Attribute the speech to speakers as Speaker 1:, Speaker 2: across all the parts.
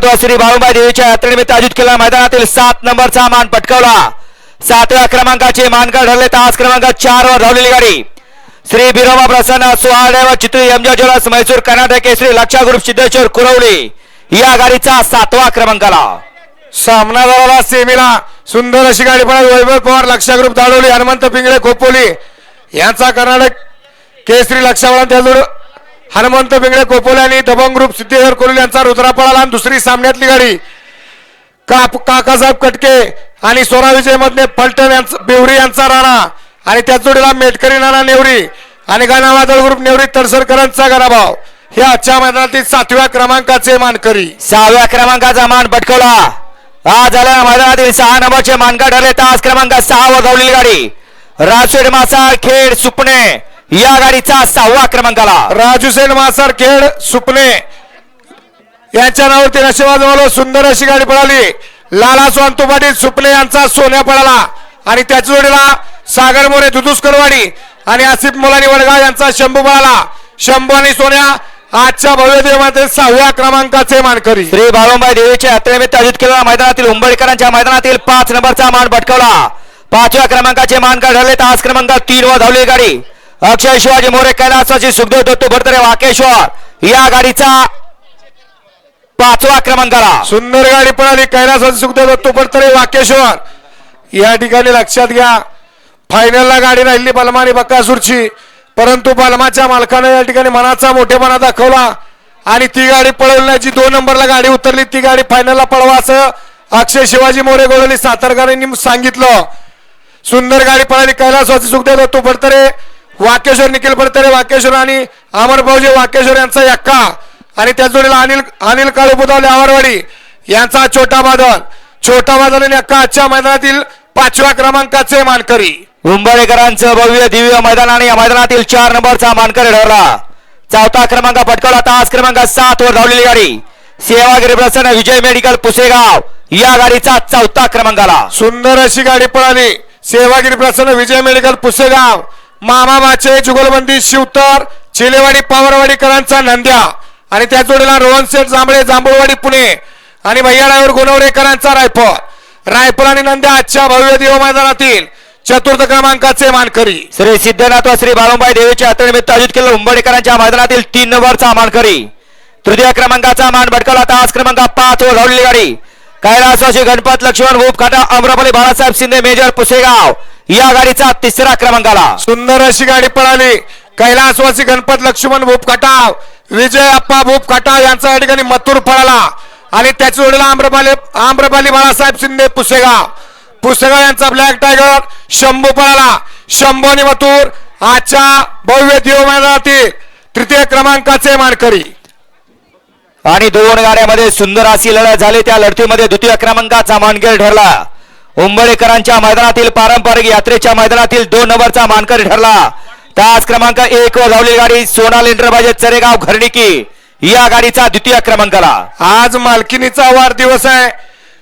Speaker 1: सिद्धनाथ श्री बाळूबाई देवीच्या यात्रेनिमित्त आयोजित केलेल्या मैदानातील सात नंबरचा मान पटकावला. सातव्या क्रमांकाचे मानकर ठरले तर आज क्रमांक चार वर धावलेली गाडी. श्री बिरोबा प्रसन्न सोहाडे व चित्री MJ jewellers Mysore Karnataka Kesari Laksha group Siddheshwar Kurvali. या गाडीचा सातवा क्रमांकाला.
Speaker 2: सामना झाला सेमीला सुंदर अशी गाडी पण वैभव पवार लक्षा ग्रुप दाडवली हनुमंत पिंगळे खोपोली. यांचा कर्नाटक केसरी लक्षावळा त्याजोड हनुमंत पिंगळे खोपोली आणि दबंग ग्रुप सिद्धेश्वर कोल्हे यांचा रुद्रा पळाला आणि दुसरी सामन्यातली गाडी. काप काकासाहेब कटके आणि सोना विजय मधले फलटण यांचा बेवरी यांचा राणा आणि त्याच जोडीला मेटकरी नाना नेवरी आणि गाणावादळ ग्रुप नेवरी तडसरकरांचा गणाभाव हे आजच्या मैदानातील सातव्या क्रमांकाचे मानकरी.
Speaker 1: सहाव्या क्रमांकाचा मान पटकवला. आज झालेल्या मैदानातील सहा नंबरचे मानका ठरले. तास क्रमांक सहा वगवलेली गाडी. राजशेड मासाळ खेड सुपणे. या गाडीचा सहावा क्रमांकाला
Speaker 2: राजूसेन मासार खेड सुपणे यांच्या नावावरती नशिबाज वालो सुंदर अशी गाडी पळाली. लाला स्वांतू पाटील सुपणे यांचा सोन्या पळाला. आणि त्याच्या जोडीला सागर मोरे दुदुस्करवाडी आणि आसिफ मुलानी वडगाव यांचा शंभू पळाला. शंभू आणि सोन्या आजच्या भव्य देवामध्ये सहाव्या क्रमांकाचे मानकरी.
Speaker 1: श्री बाळोबाई देवीच्या यात्रेनिमित्त आयोजित केलेल्या मैदानातील उंबळकरांच्या मैदानातील पाच नंबरचा मान पटकावला पाचव्या क्रमांकाचे मानकर ठरले तास क्रमांक तीन वर धावलेली गाडी. अक्षय शिवाजी मोरे कैलासाची सुखदेव दत्तू भरतरे वाकेश्वर या गाडीचा पाचवा क्रमांकाला
Speaker 2: सुंदर गाडी पळाली कैलास सुखदेव दत्तू भरतरे वाकेश्वर. या ठिकाणी लक्षात घ्या फायनलला गाडी राहिली बलमानी आणि बक्कासूरची. परंतु बलमाच्या मालकाने या ठिकाणी मनाचा मोठेपणा दाखवला आणि ती गाडी पळवण्याची दोन नंबरला गाडी उतरली ती गाडी फायनलला पळवा असं अक्षय शिवाजी मोरे गोळवली सातारकरांनी सांगितलं. सुंदर गाडी पळाली कैलासवाची सुखदेव दत्तू भरतरे वाकेश्वर निखिल पडतरे वाकेश्वर आणि अमर भाऊजी वाकेश्वर यांचा यक्का. आणि त्या जोडीला अनिल अनिल काळू बुधावले आवारवाडी यांचा छोटा बादल. छोटा बादल आणि यक्का आजच्या मैदानातील पाचव्या क्रमांकाचे मानकरी.
Speaker 1: उंबळेकरांचं भव्य दिव्य मैदान आणि या मैदानातील चार नंबरचा मानकर ठरला. चौथा क्रमांक पटकावला. तास क्रमांक सात वर धावलेली गाडी. सेवागिरी प्रसन्न विजय मेडिकल पुसेगाव. या गाडीचा चौथा क्रमांकाला.
Speaker 2: सुंदर अशी गाडी पळाली. सेवागिरी प्रसन्न विजय मेडिकल पुसेगाव. मामाबाचे जुगलबंदी शिवतर चिलेवाडी पावरवाडीकरांचा नंद्या. आणि त्या जोडीला रोहन शेठ जांभळे जांभूळवाडी पुणे. आणि भैयाडावर गुणवडेकरांचा रायफल. रायफल आणि नंद्या आजच्या भव्य देव मैदानातील चतुर्थ क्रमांकाचे मानकरी.
Speaker 1: श्री सिद्धनाथ व श्री बाळुंबाई देवीच्या यात्रेनिमित्त आयोजित केलेल्या उंबडेकरांच्या मैदानातील तीन नंबरचा मानकरी. तृतीय क्रमांकाचा मान भटकवला तास क्रमांक पाच व धावलेली गाडी. कैलासवासी गणपत लक्ष्मण भूप खाटा अमरापली बाळासाहेब शिंदे मेजर पुसेगाव. या गाडीचा तिसरा क्रमांकाला
Speaker 2: सुंदर अशी गाडी पळाली. कैलासवासी गणपत लक्ष्मण भूप खटाव विजय अप्पा भूप खटाव यांचा या ठिकाणी मथुर पळाला. आणि त्याच्या जोडीला आम्रपाली आम्रपाली बाळासाहेब शिंदे पुसेगाव. पुसेगाव यांचा ब्लॅक टायगर शंभू पळाला. शंभू आणि मथुर आजच्या भव्य देव मैदानातील तृतीय क्रमांकाचे मानकरी.
Speaker 1: आणि दोन गाड्यामध्ये सुंदर अशी लढत झाली. त्या लढतीमध्ये द्वितीय क्रमांकाचा मानकरी ठरला. उंबळेकरांच्या मैदानातील पारंपरिक यात्रेच्या मैदानातील दोन नंबरचा मानकरी ठरला. तास क्रमांक एक वर धावलेली गाडी सोनाल इंटरबाजे चरेगाव घरणिकी. या गाडीचा द्वितीय क्रमांकाला.
Speaker 2: आज मालकिनीचा वाढदिवस आहे.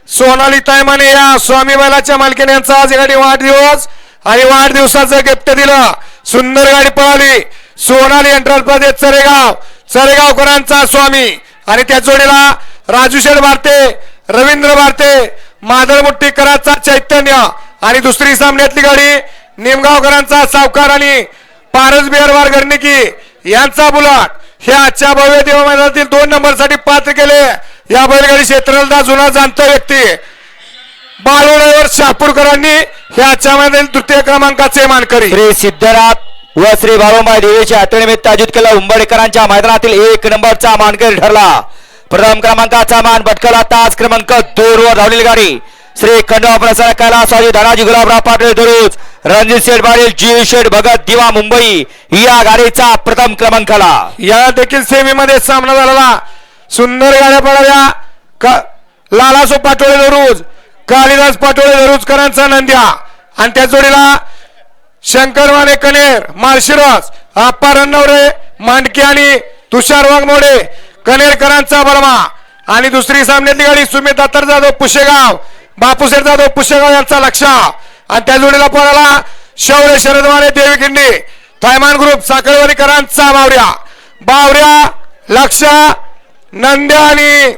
Speaker 2: सोनाली तायमाने या स्वामी बैलाच्या मालकीने यांचा आज गाडी वाढदिवस आणि वाढदिवसाचं गिफ्ट दिलं. सुंदर गाडी पळाली. सोनाली एंटरप्राइजेस चरेगाव. चरेगावकरांचा स्वामी. आणि त्या जोडीला राजू शेठ भारते रवींद्र भारते मादळ मुट्टीकरांचा चैतन्य. आणि दुसरी सामन्यातली गाडी निमगावकरांचा सावकार आणि पारस बिहारवार गर्णिकी यांचा बुलाट. हे आजच्या भव्य देव मैदानातील दोन नंबरसाठी पात्र केले. या बैलगाडी क्षेत्राला जुना जाणता व्यक्ती बाळूरावर शापूरकरांनी हे आजच्या मैदानातील तृतीय क्रमांकाचे मानकरी.
Speaker 1: श्री सिद्धनाथ व श्री बाळुंबाई देवीच्या यात्रेनिमित्त आयोजित केला उंबडेकरांच्या मैदानातील एक नंबरचा मानकरी ठरला. प्रथम क्रमांकाचा मान भटकला. तास क्रमांक दोन वर धावलेली गाडी. श्री खंडवा प्रसाद कैलासवाजी धनाजी गुलाबराव पाटील दुरुज रणजित शेठ पाटील जी शेठ भगत दिवा मुंबई. या गाडीचा प्रथम क्रमांकाला.
Speaker 2: या देखील सेमीमध्ये सामना झालेला. सुंदर गाड्या पडाव्या क- लालासो पाटोळे दरुज कालिदास पाटोळे दरुजकरांचा नंद्या. आणि त्या जोडीला शंकर माने कनेर माळशिरस आप्पा रन्नवरे मांडके आणि तुषार वाघमोडे कनेरकरांचा बर्मा. आणि दुसरी सामन्यातली गाडी सुमित दत्तर जाधव पुशेगाव. बापूसेठ जाधव पुशेगाव यांचा लक्ष. आणि त्या जोडीला पळाला शौर्य शरदवाने देवी खिंडी. थायमान ग्रुप साखळवारीकरांचा बावऱ्या. बावऱ्या लक्ष नंद्या आणि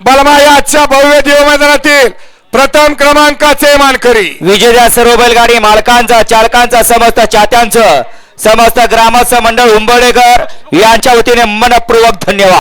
Speaker 2: बलमा याच्या भव्य देव मैदानातील प्रथम क्रमांकाचे मानकरी.
Speaker 1: विजेत्या सर्व बैलगाडी मालकांचा चालकांचा समस्त चात्यांचं समस्त ग्रामस्थ मंडळ उंबडेकर यांच्या वतीने मनपूर्वक धन्यवाद.